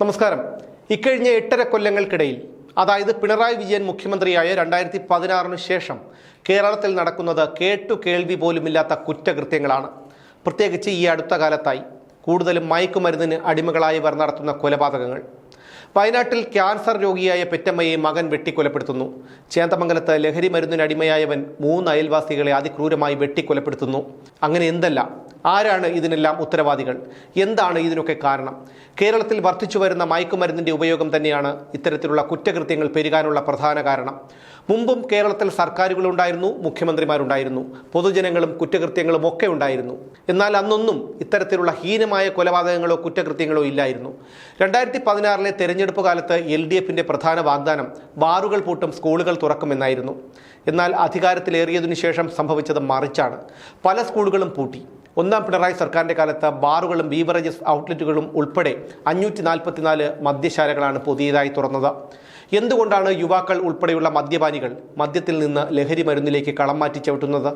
നമസ്കാരം. ഇക്കഴിഞ്ഞ എട്ടര കൊല്ലങ്ങൾക്കിടയിൽ അതായത് പിണറായി വിജയൻ മുഖ്യമന്ത്രിയായ രണ്ടായിരത്തി പതിനാറിന് ശേഷം കേരളത്തിൽ നടക്കുന്നത് കേട്ടു കേൾവി പോലുമില്ലാത്ത കുറ്റകൃത്യങ്ങളാണ്. പ്രത്യേകിച്ച് ഈ അടുത്ത കാലത്തായി കൂടുതലും മയക്കുമരുന്നിന് അടിമകളായവർ നടത്തുന്ന കൊലപാതകങ്ങൾ. വയനാട്ടിൽ ക്യാൻസർ രോഗിയായ പെറ്റമ്മയെ മകൻ വെട്ടിക്കൊലപ്പെടുത്തുന്നു. ചേന്തമംഗലത്ത് ലഹരി മരുന്നിന് അടിമയായവൻ മൂന്ന് അയൽവാസികളെ അതിക്രൂരമായി വെട്ടിക്കൊലപ്പെടുത്തുന്നു. അങ്ങനെ എന്തല്ല? ആരാണ് ഇതിനെല്ലാം ഉത്തരവാദികൾ? എന്താണ് ഇതിനൊക്കെ കാരണം? കേരളത്തിൽ വർദ്ധിച്ചു വരുന്ന മയക്കുമരുന്നിന്റെ ഉപയോഗം തന്നെയാണ് ഇത്തരത്തിലുള്ള കുറ്റകൃത്യങ്ങൾ പെരുകാനുള്ള പ്രധാന കാരണം. മുമ്പും കേരളത്തിൽ സർക്കാരുകളുണ്ടായിരുന്നു മുഖ്യമന്ത്രിമാരുണ്ടായിരുന്നു പൊതുജനങ്ങളും കുറ്റകൃത്യങ്ങളും ഒക്കെ ഉണ്ടായിരുന്നു. എന്നാൽ അന്നൊന്നും ഇത്തരത്തിലുള്ള ഹീനമായ കൊലപാതകങ്ങളോ കുറ്റകൃത്യങ്ങളോ ഇല്ലായിരുന്നു. രണ്ടായിരത്തി പതിനാറിലെ തെരഞ്ഞെടുപ്പ് കാലത്ത് എൽ ഡി എഫിന്റെ പ്രധാന വാഗ്ദാനം ബാറുകൾ പൂട്ടും സ്കൂളുകൾ തുറക്കുമെന്നായിരുന്നു എന്നാൽ അധികാരത്തിലേറിയതിനു ശേഷം സംഭവിച്ചത് മറിച്ചാണ്. പല സ്കൂളുകളും പൂട്ടി. ഒന്നാം പിണറായി സർക്കാരിന്റെ കാലത്ത് ബാറുകളും ബീവറേജസ് ഔട്ട്ലെറ്റുകളും ഉൾപ്പെടെ അഞ്ഞൂറ്റി നാൽപ്പത്തിനാല് മദ്യശാലകളാണ് പുതിയതായി തുറന്നത്. എന്തുകൊണ്ടാണ് യുവാക്കൾ ഉൾപ്പെടെയുള്ള മദ്യപാനികൾ മദ്യത്തിൽ നിന്ന് ലഹരി മരുന്നിലേക്ക് കളം മാറ്റി ചവിട്ടുന്നത്?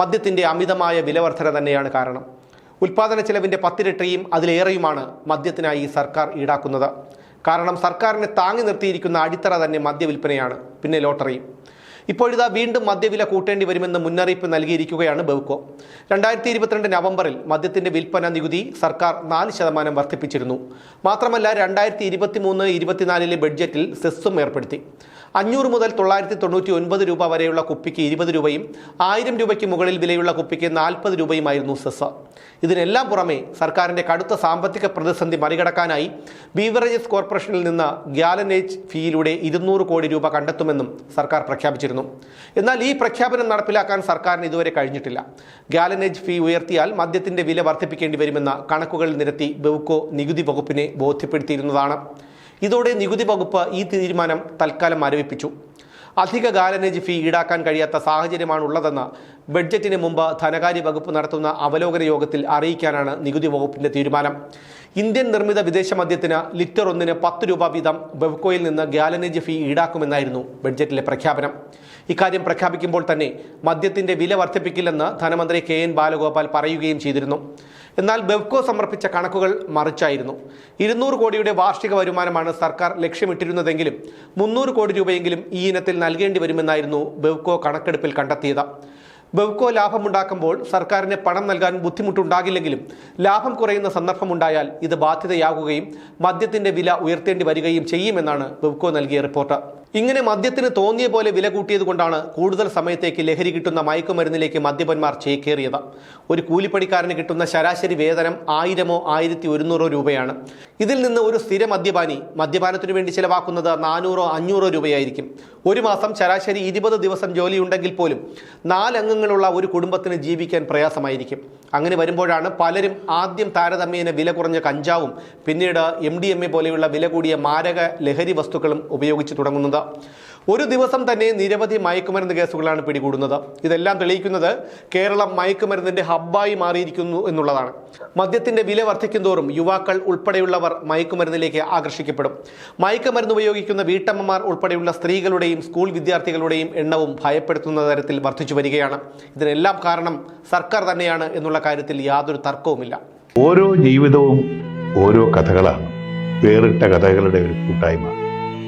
മദ്യത്തിന്റെ അമിതമായ വിലവർധന തന്നെയാണ് കാരണം. ഉൽപാദന ചെലവിന്റെ പത്തിരട്ടിയും അതിലേറെയുമാണ് മദ്യത്തിനായി സർക്കാർ ഈടാക്കുന്നത്. കാരണം സർക്കാരിനെ താങ്ങി നിർത്തിയിരിക്കുന്ന അടിത്തറ തന്നെ മദ്യവിൽപ്പനയാണ് പിന്നെ ലോട്ടറിയും. ഇപ്പോഴിതാ വീണ്ടും മദ്യവില കൂട്ടേണ്ടി വരുമെന്ന് മുന്നറിയിപ്പ് നൽകിയിരിക്കുകയാണ് ബെവ്കോ രണ്ടായിരത്തി ഇരുപത്തിരണ്ട് നവംബറിൽ മദ്യത്തിന്റെ വിൽപ്പന നികുതി സർക്കാർ നാല് ശതമാനം വർദ്ധിപ്പിച്ചിരുന്നു. മാത്രമല്ല രണ്ടായിരത്തി ഇരുപത്തി മൂന്ന് ഇരുപത്തിനാലിലെ ബഡ്ജറ്റിൽ സെസ്സും ഏർപ്പെടുത്തി. അഞ്ഞൂറ് മുതൽ തൊള്ളായിരത്തി തൊണ്ണൂറ്റി ഒൻപത് രൂപ വരെയുള്ള കുപ്പിക്ക് ഇരുപത് രൂപയും ആയിരം രൂപയ്ക്ക് മുകളിൽ വിലയുള്ള കുപ്പിക്ക് നാൽപ്പത് രൂപയുമായിരുന്നു സെസ് ഇതിനെല്ലാം പുറമെ സർക്കാരിന്റെ കടുത്ത സാമ്പത്തിക പ്രതിസന്ധി മറികടക്കാനായി ബീവറേജസ് കോർപ്പറേഷനിൽ നിന്ന് ഗ്യാലനേജ് ഫീയിലൂടെ ഇരുന്നൂറ് കോടി രൂപ കണ്ടെത്തുമെന്നും സർക്കാർ പ്രഖ്യാപിച്ചിരുന്നു. എന്നാൽ ഈ പ്രഖ്യാപനം നടപ്പിലാക്കാൻ സർക്കാരിന് ഇതുവരെ കഴിഞ്ഞിട്ടില്ല. ഗ്യാലനേജ് ഫീ ഉയർത്തിയാൽ മദ്യത്തിന്റെ വില വർദ്ധിപ്പിക്കേണ്ടി വരുമെന്ന കണക്കുകൾ നിരത്തി ബെവ്കോ നികുതി വകുപ്പിനെ ബോധ്യപ്പെടുത്തിയിരുന്നതാണ്. ഇതോടെ നികുതി വകുപ്പ് ഈ തീരുമാനം തൽക്കാലം മരവിപ്പിച്ചു അധിക ഗാലനേജ് ഫീ ഈടാക്കാൻ കഴിയാത്ത സാഹചര്യമാണ് ഉള്ളതെന്ന് ബഡ്ജറ്റിന് മുമ്പ് ധനകാര്യ വകുപ്പ് നടത്തുന്ന അവലോകന യോഗത്തിൽ അറിയിക്കാനാണ് നികുതി വകുപ്പിന്റെ തീരുമാനം. ഇന്ത്യൻ നിർമ്മിത വിദേശ മദ്യത്തിന് ലിറ്റർ ഒന്നിന് പത്ത് രൂപ വീതം ബെവ്കോയിൽ നിന്ന് ഗാലനേജ് ഫീ ഈടാക്കുമെന്നായിരുന്നു ബഡ്ജറ്റിലെ പ്രഖ്യാപനം. ഇക്കാര്യം പ്രഖ്യാപിക്കുമ്പോൾ തന്നെ മദ്യത്തിന്റെ വില വർദ്ധിപ്പിക്കില്ലെന്ന് ധനമന്ത്രി കെ എൻ ബാലഗോപാൽ പറയുകയും ചെയ്തിരുന്നു. എന്നാൽ ബെവ്കോ സമർപ്പിച്ച കണക്കുകൾ മറിച്ചായിരുന്നു. ഇരുന്നൂറ് കോടിയുടെ വാർഷിക വരുമാനമാണ് സർക്കാർ ലക്ഷ്യമിട്ടിരുന്നതെങ്കിലും മുന്നൂറ് കോടി രൂപയെങ്കിലും ഈ ഇനത്തിൽ നൽകേണ്ടി വരുമെന്നായിരുന്നു ബെവ്കോ കണക്കെടുപ്പിൽ കണ്ടെത്തിയത്. ബെവ്കോ ലാഭമുണ്ടാക്കുമ്പോൾ സർക്കാരിന് പണം നൽകാൻ ബുദ്ധിമുട്ടുണ്ടാകില്ലെങ്കിലും ലാഭം കുറയുന്ന സന്ദർഭമുണ്ടായാൽ ഇത് ബാധ്യതയാകുകയും മദ്യത്തിന്റെ വില ഉയർത്തേണ്ടി വരികയും ചെയ്യുമെന്നാണ് ബെവ്കോ നൽകിയ റിപ്പോർട്ട്. ഇങ്ങനെ മദ്യത്തിന് തോന്നിയ പോലെ വില കൂട്ടിയത് കൊണ്ടാണ് കൂടുതൽ സമയത്തേക്ക് ലഹരി കിട്ടുന്ന മയക്കുമരുന്നിലേക്ക് മദ്യപന്മാർ ചേക്കേറിയത്. ഒരു കൂലിപ്പണിക്കാരന് കിട്ടുന്ന ശരാശരി വേതനം ആയിരമോ ആയിരത്തി ഒരുന്നൂറോ രൂപയാണ്. ഇതിൽ നിന്ന് ഒരു സ്ഥിര മദ്യപാനി മദ്യപാനത്തിനു വേണ്ടി ചിലവാക്കുന്നത് നാനൂറോ അഞ്ഞൂറോ രൂപയായിരിക്കും. ഒരു മാസം ശരാശരി ഇരുപത് ദിവസം ജോലിയുണ്ടെങ്കിൽ പോലും നാലംഗങ്ങളുള്ള ഒരു കുടുംബത്തിന് ജീവിക്കാൻ പ്രയാസമായിരിക്കും. അങ്ങനെ വരുമ്പോഴാണ് പലരും ആദ്യം താരതമ്യേന വില കുറഞ്ഞ കഞ്ചാവും പിന്നീട് എം പോലെയുള്ള വില കൂടിയ മാരക ലഹരി വസ്തുക്കളും ഉപയോഗിച്ച് തുടങ്ങുന്നത്. ഒരു ദിവസം തന്നെ നിരവധി മയക്കുമരുന്ന് കേസുകളാണ് പിടികൂടുന്നത്. ഇതെല്ലാം തെളിയിക്കുന്നത് കേരളം മയക്കുമരുന്നിന്റെ ഹബ്ബായി മാറിയിരിക്കുന്നു എന്നുള്ളതാണ്. മദ്യത്തിന്റെ വില വർദ്ധിക്കുന്തോറും യുവാക്കൾ ഉൾപ്പെടെയുള്ളവർ മയക്കുമരുന്നിലേക്ക് ആകർഷിക്കപ്പെടും. മയക്കുമരുന്ന് ഉപയോഗിക്കുന്ന വീട്ടമ്മമാർ ഉൾപ്പെടെയുള്ള സ്ത്രീകളുടെയും സ്കൂൾ വിദ്യാർത്ഥികളുടെയും എണ്ണവും ഭയപ്പെടുത്തുന്ന തരത്തിൽ വർദ്ധിച്ചു വരികയാണ്. ഇതിനെല്ലാം കാരണം സർക്കാർ തന്നെയാണ് എന്നുള്ള കാര്യത്തിൽ യാതൊരു തർക്കവുമില്ല. ഓരോ ജീവിതവും ഓരോ കഥകളാണ്. വേറിട്ട കഥകളുടെ ഒരു കൂട്ടായ്മ.